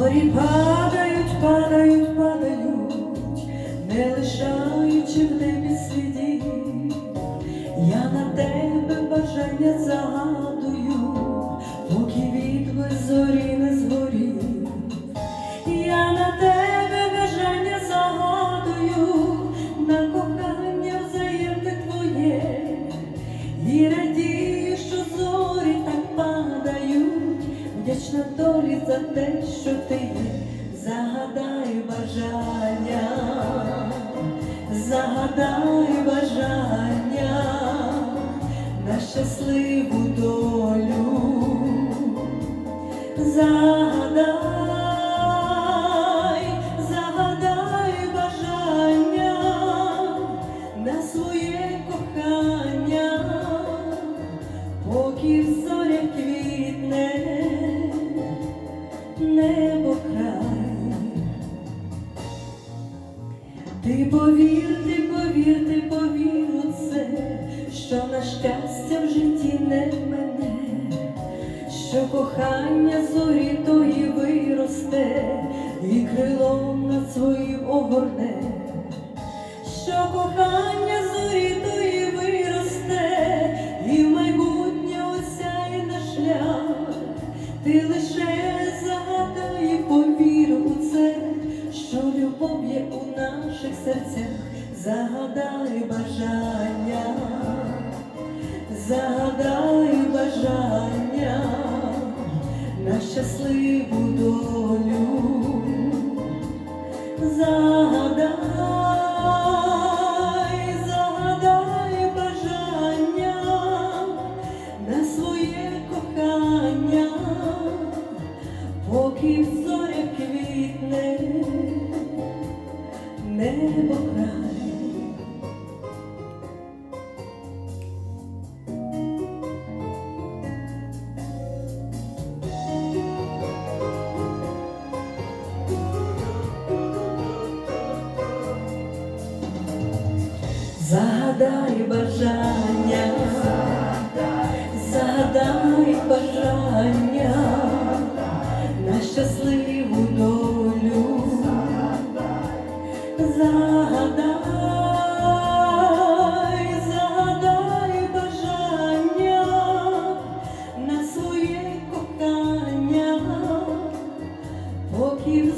Зорі падають, падають, падають, не лишаючи в небі слідів. Я на тебе бажання загадую, поки відблиск зорі не згорів. Я на тебе бажання загадую, на кохання взаємне твоє, і радію, вдячна долі за те, що ти загадай бажання, загадай бажання. На щасливу долю. Небо край. Ти повір, ти повір, ти повір у це, що на щастя в житті не мене, що кохання зорі тої виросте, і крилом над своїм огорне, що кохання зорі тої виросте, і в майбутнє осяє наш шлях, ти лише загадай, повіру у це, що любов є у наших серцях, загадай бажання, загадай бажання на щасливу зоря квітне, небо край. Загадай бажання, загадай, загадай бажання на своє кохання, поки